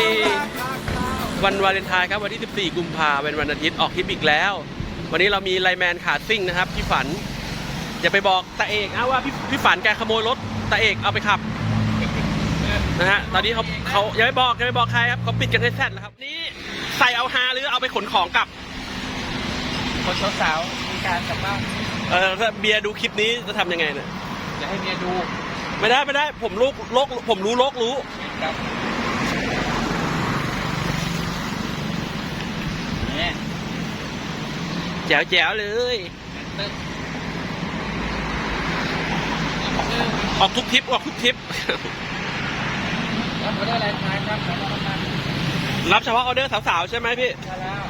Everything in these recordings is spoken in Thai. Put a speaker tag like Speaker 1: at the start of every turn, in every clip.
Speaker 1: ดร้าว
Speaker 2: สวัสดี วันวาเลนไทน์ครับวันที่ 14 กุมภาพันธ์เป็นวันอาทิตย์ออกทริปอีกแล้ว วันนี้เรามีไลน์แมนขาซิ่งนะครับพี่ฝันอย่าไปบอกตาเอกนะว่าพี่พี่ฝันแกขโมยรถตาเอกเอาไปขับนะฮะตอนนี้เขาเขาอย่าไปบอกอย่าไปบอกใครครับเขาปิดกันให้แซดแล้วครับนี่ใส่เอาฮาหรือเอาไปขนของกลับ
Speaker 3: คนสาวๆมีการกลับบ้าน
Speaker 2: เออถ้าเบียร์ดูคลิปนี้จะทำยังไงเนี่ย
Speaker 3: อย่าให้เมียดู
Speaker 2: ไม่ได้ไม่ได้ผมรู้โลกผมรู้โลกรู้
Speaker 3: ครับเนี่ย
Speaker 2: แจ๋วแจ๋วเลย ออกทุกทริปออกทุกทริป
Speaker 3: รับออเดอร์อะไรทานครับขอรับประทาน
Speaker 2: รับเฉพาะออเดอร์สาวๆใช่ไหมพี่
Speaker 3: มาแล้ว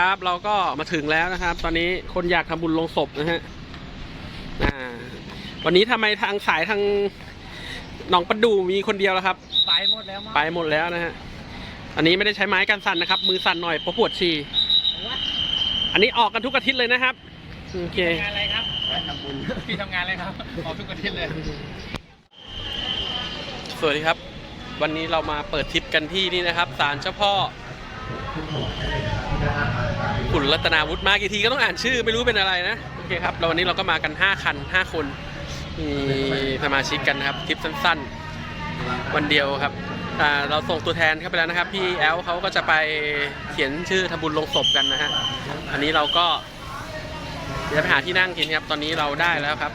Speaker 1: เอาละ
Speaker 2: ครับ เราก็มาถึงแล้วนะครับ ตอนนี้คนอยากทำบุญลงศพนะฮะอ่าวันนี้ทำไมทางสายทางหนองประดูมีคนเดียวแล้วครับ
Speaker 3: ไปหมดแล้วมั้ง
Speaker 2: ไปหมดแล้วนะฮะอันนี้ไม่ได้ใช้ไม้กันสั่นนะครับ มือสั่นหน่อยเพราะปวดฉี่
Speaker 3: วัด
Speaker 2: อันนี้ออกกันทุกอาทิตย์เลยนะครับโอเค
Speaker 3: ทำงานอะไรครับทำบุญพี่ทำงานอะไรครับออกทุกอาทิตย์เลย
Speaker 2: สวัสดีครับ วันนี้เรามาเปิดทริปกันที่นี่นะครับศาลเจ้าพ่อ ขุนรัตนาวุฒิมากี่ทีก็ต้องอ่านชื่อไม่รู้เป็นอะไรนะโอเคครับแล้ววันนี้เราก็มากัน 5 คัน 5 คนมีสมาชิกกันนะครับทริปสั้นๆ วันเดียวครับเราส่งตัวแทนเข้าไปแล้วนะครับ พี่แอลเขาก็จะไปเขียนชื่อทำบุญลงศพกันนะฮะอันนี้เราก็เดี๋ยวไปหาที่นั่งกินครับตอนนี้เราได้แล้วครับ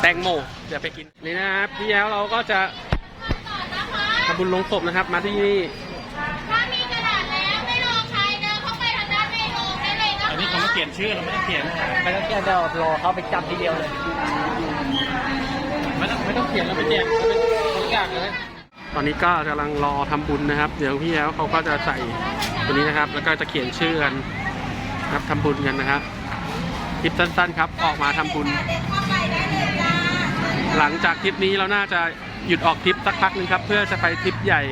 Speaker 2: แตงโมเดี๋ยวไปกินนี่นะครับพี่แย้วเราก็จะทำบุญลงศพนะครับ มาที่นี่
Speaker 4: เลยนะคะ
Speaker 3: อันนี้เขามาเขียนชื่อเราไม่ต้องเขียนไม่ต้องเขียนเดี๋ยวรอเขาไปจับทีเดียวเลย ไม่ต้องไม่ต้องเขียนเราไปแจกเราไปทุกอย่างเลย
Speaker 2: ตอนนี้ก็กำลังรอทำบุญนะครับ เดี๋ยวพี่แย้วเขาก็จะใส่ตัวนี้นะครับ แล้วก็จะเขียนชื่อกันนะครับทำบุญกันนะครับคลิปสั้นๆ ครับ ออกมาทำบุญ
Speaker 4: เข้าไปได้เลยจ้า
Speaker 2: หลังจากทริปนี้เราน่าจะหยุดออกทริปสักพักหนึงครับ เพื่อจะไปทริปใหญ่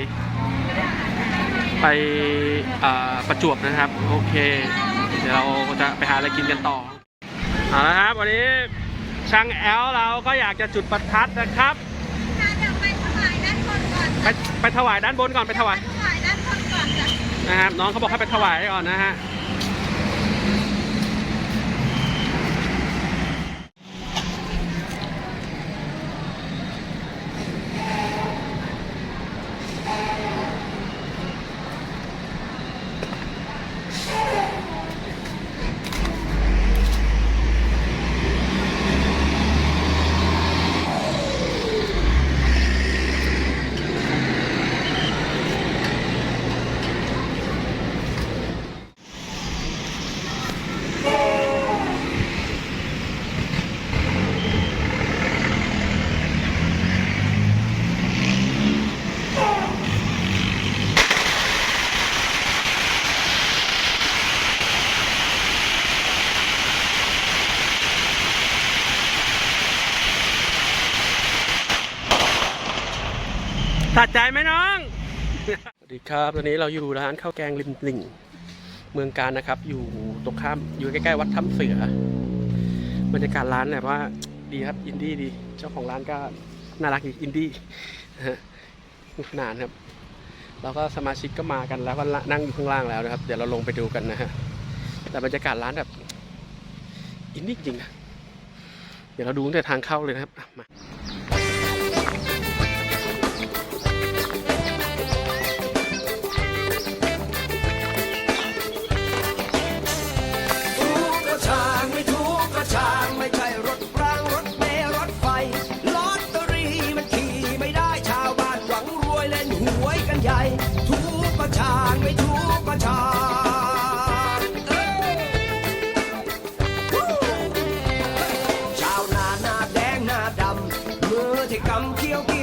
Speaker 2: ไปอ่าประจวบนะครับ โอเคเดี๋ยวเราจะไปหาอะไรกินกันต่อเอาละครับ วันนี้ช่างแอลเราก็อยากจะจุดประทัดนะครับ
Speaker 4: เดี๋ยวไปถวายด้านบนก่อน
Speaker 2: ไปไปถวายด้านบนก่อนไปถวาย
Speaker 4: ถวายด้านบนก่อนจ้ะ
Speaker 2: นะครับน้องเขาบอกให้ไปถวายก่อนนะฮะสะ สวัสดีครับ ตอนนี้เราอยู่ร้านข้าวแกงริมลิ่งเมืองการนะครับ อยู่ตรงข้าม อยู่ใกล้ๆวัดถ้ำเสือ บรรยากาศร้านแบบว่าดีครับ อินดี้ดี เจ้าของร้านก็น่ารักดี อินดี้นะฮะนุกสนานครับแล้วก็สมาชิกก็มากันแล้วก็นั่งอยู่ข้างล่างแล้วนะครับ เดี๋ยวเราลงไปดูกันนะฮะ แต่บรรยากาศร้านแบบอินดี้จริงนะ เดี๋ยวเราดูตั้งแต่ทางเข้าเลยนะครับมา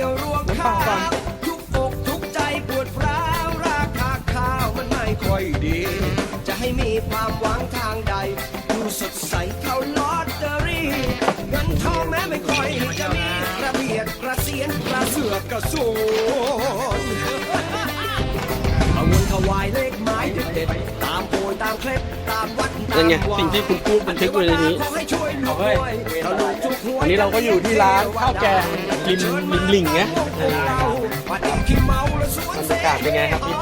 Speaker 1: ยวเกี่ยวรวงข้าวทุกอกทุกใจปวดร้าวราคาข้าวมันไม่ค่อยดี จะให้มีความหวังทางใด ดูสดใสเข้าลอตเตอรี่เงินทองแม้ไม่ค่อยจะมีกระเบียดกระเสียนกระเสือกกระสูนเอาเงินถวายเลขไม้เด็ดๆตามโพยตามเคล็ดตามวัดตาม
Speaker 2: นั่นไง
Speaker 1: วา
Speaker 2: สิ่งที่คุณพูดบันทึกไว้ในนี้
Speaker 1: ขอให้ช่วยลูกด้วยถ้าลูกทุกหวย
Speaker 2: วันนี้เราก็อยู่ที่ร้านข้าวแกง ริมริมลิงนะ
Speaker 1: วัดอิมขี้เมาและสวนเส
Speaker 2: บรรยากาศเป็นไงครับพี่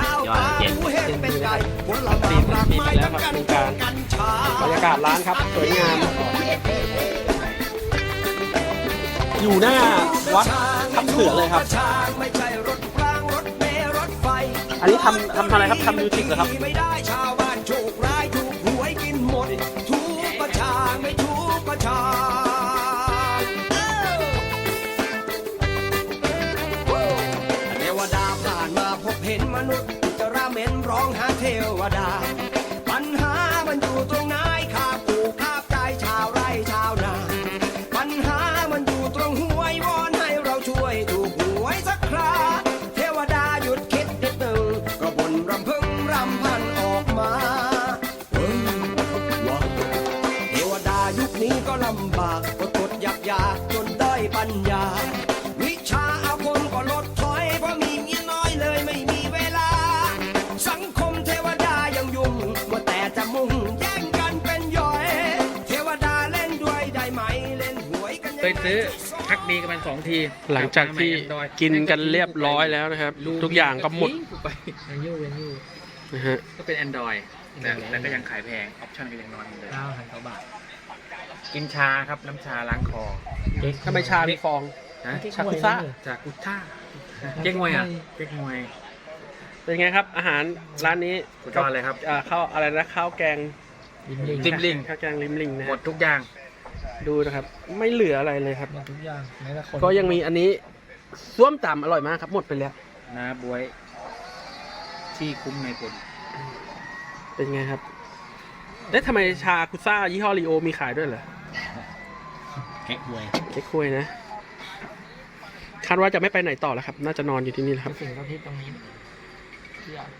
Speaker 1: ข้าวปลาหมูเห็ดเป็ดไก่ผลไม้รากไม้ทั้งกันกัญชา
Speaker 2: บรรยากาศร้านครับสวยงาม อยู่หน้าวัดทับเสือเลยครับ อันนี้ทำทำอะไรครับทำมิวสิกเหรอครับ
Speaker 1: ไม่ได้ชาวบ้านโชคร้ายถูกหวยกินหมดทุกประชาไม่ทุกประชา มนุษย์จะราเมนร้องหาเทวดา ยกันยัง
Speaker 3: เคย
Speaker 1: ไง
Speaker 3: ซื้อพักดีกันมันสองที
Speaker 2: หลังจากที่
Speaker 3: บมา
Speaker 2: กินกันเรียบร้อยแล้วนะครับ ทุกอย่างก็หมด
Speaker 3: ไปยังยู่ยังยู่
Speaker 2: นะฮะ
Speaker 3: ก็เป็น Android แต่แต่ก็ยังขายแพง ออปชั่นก็ยังน้อยเหมือนเดิม
Speaker 5: เก้าพันกว่าบาท
Speaker 3: กินชาครับน้ำชาล้างคอ
Speaker 2: ทำไมชามีฟอง
Speaker 3: นะ
Speaker 2: ชาคุซ่า
Speaker 3: จากกุท่าเก๊กมวยอะเก๊กมวย
Speaker 2: เป็นไงครับ อาหารร้านนี้
Speaker 3: สุดยอดเลยครับ
Speaker 2: อ่าข้าวอะไรนะข้าวแกง
Speaker 5: ลิมลิง
Speaker 3: ริมลิง
Speaker 2: ข้าวแกงริมลิงนะ
Speaker 3: หม
Speaker 2: ฮะ
Speaker 3: ดทุกอย่าง
Speaker 2: ดูนะครับ ไม่เหลืออะไรเลยครับ
Speaker 5: หมดทุกอย่างแม้แต่คน
Speaker 2: ก็ยังมีอันนี้ส้วมต่ำอร่อยมากครับหมดไปแล้ว
Speaker 3: นะบวย ที่คุ้มในผล
Speaker 2: เป็นไงครับเอ๊ะทำไมชาคุซ่ายี่ห้อรีโอมีขายด้วยเหรอ
Speaker 5: แก๊กหวย
Speaker 2: เก๊กควยนะ คาดว่าจะไม่ไปไหนต่อแล้วครับ น่าจะนอนอยู่ที่นี่แหละครับ
Speaker 5: สิ่งก็ที่ตรงนี้เพื่อเ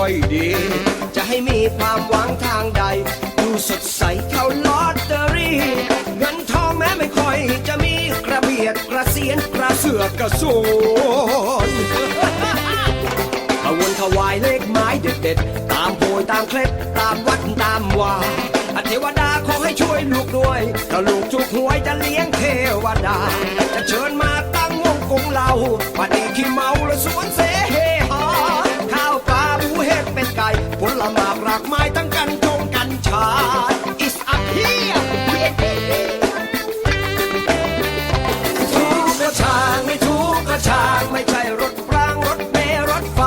Speaker 5: ค่
Speaker 1: อยดี จะให้มีความหวังทางใด ดูสดใสเข้าลอตเตอรี่ เงินทองแม้ไม่ค่อยจะมีกระเบียดกระเสียนกระเสือกกระสูนขบวนถวายเลขไม้เด็ดๆ ตามโพยตามเคล็ดตามวัดตามวาเทวดาขอให้ช่วยลูกด้วยถ้าลูกถูกหวยจะเลี้ยงเทวดา จะเชิญมาตั้งวงกงเราปฏิขี้เมาและสวนเส มากไม้ทั้งกันจงกัญชา is up here ทุกกระชางไม่ทุกกระชางไม่ใช่รถรางรถเมล์รถไฟ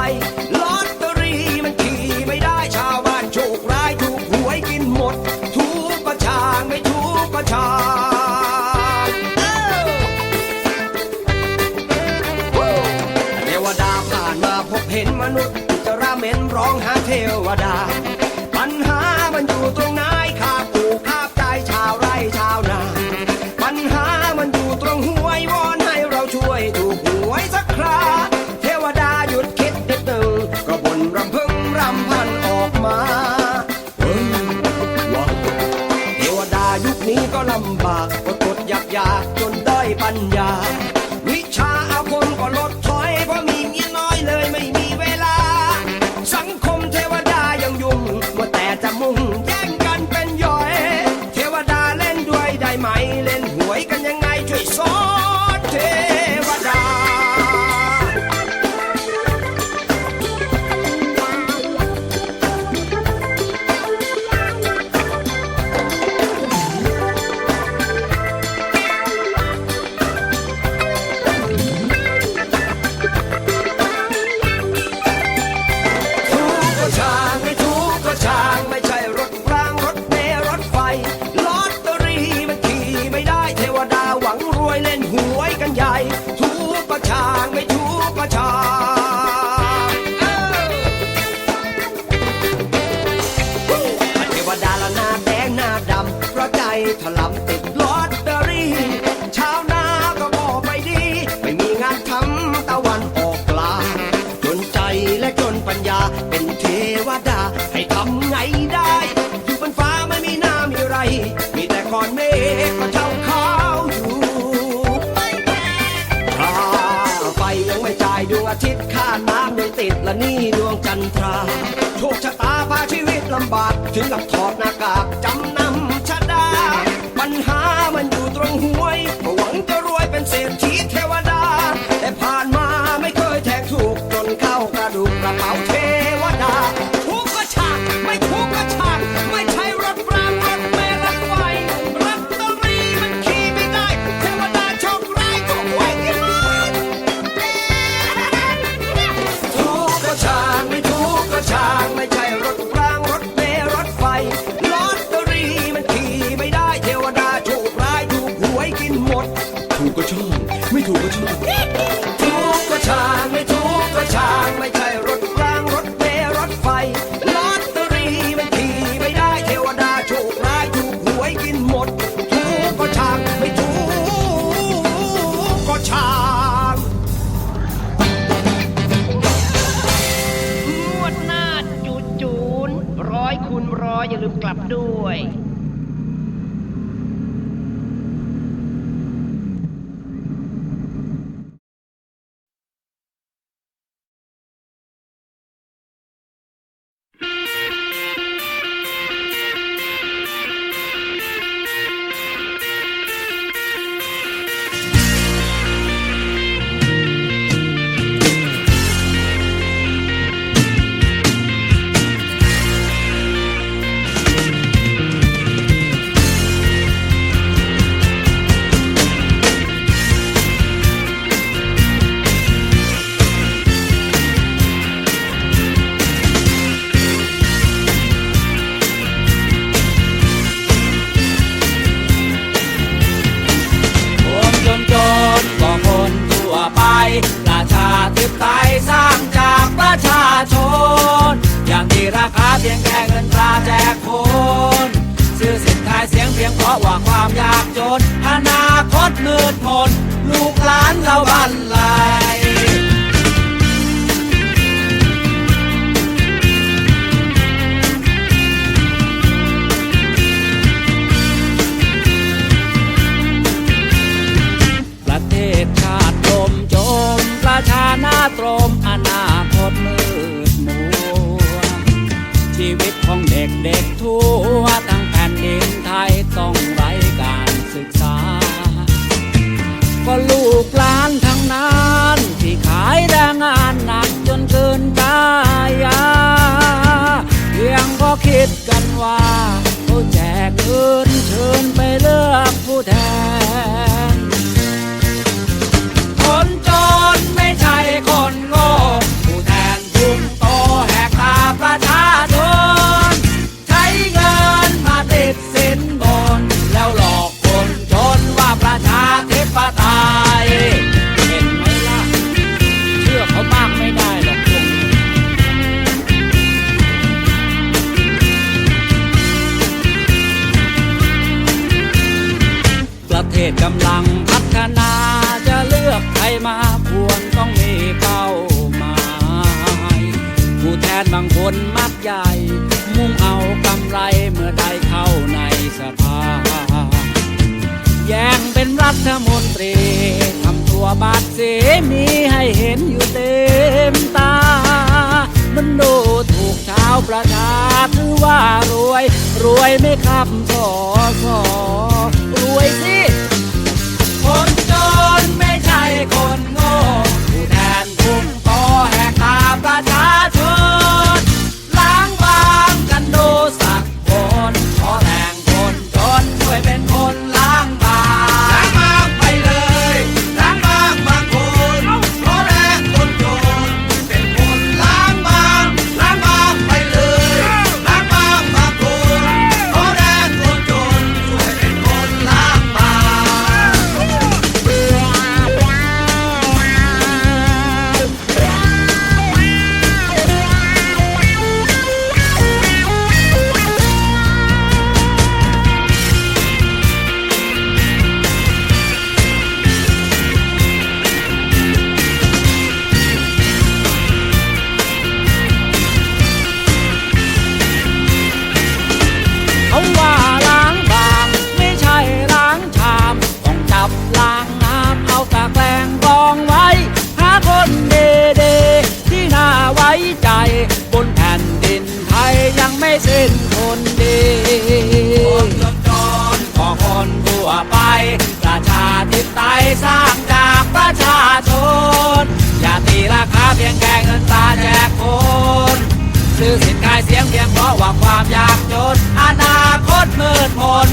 Speaker 1: ลอตเตอรี่มันขี่ไม่ได้ชาวบ้านโชคร้ายถูกหวยกินหมด ทุกกระชางไม่ทุกกระชางเทวดาผ่านมาพบเห็นมนุษย์จะราเมนร้องหาเทวดา อาทิตย์ข้าน้ำไม่ติดและนี่ดวงจันทรา โชคชะตาพาชีวิตลำบาก ถึงกับถอดหน้ากากจำนำชะดา ปัญหามันอยู่ตรงหวยหวังจะรวยเป็นเศรษฐีเทวดา แต่ผ่านมาไม่เคยแทงถูกจนเข้ากระดูกกระเป๋า อย่าลืมกลั
Speaker 6: บด้วย
Speaker 7: เพียงเพราะว่าความยากจน อนาคตมืดมน ลูกหลานเราบันไลประเทศชาติลมจม ประชาหน้าตรม อนาคตมืดมัว ชีวิตของเด็กเด็กทั่ว 当 ว่ารวย รวยไม่ขับสอสอรวยสิ เส้นคนดีผจนจนขอคนทั่วไป ประชาธิปไตยสร้างจากประชาชน อย่าตีราคาเพียงแค่เงินตาแจกคนซื้อสินค้าเสียงเพียงเพราะว่าความยากจน อนาคตมืดมน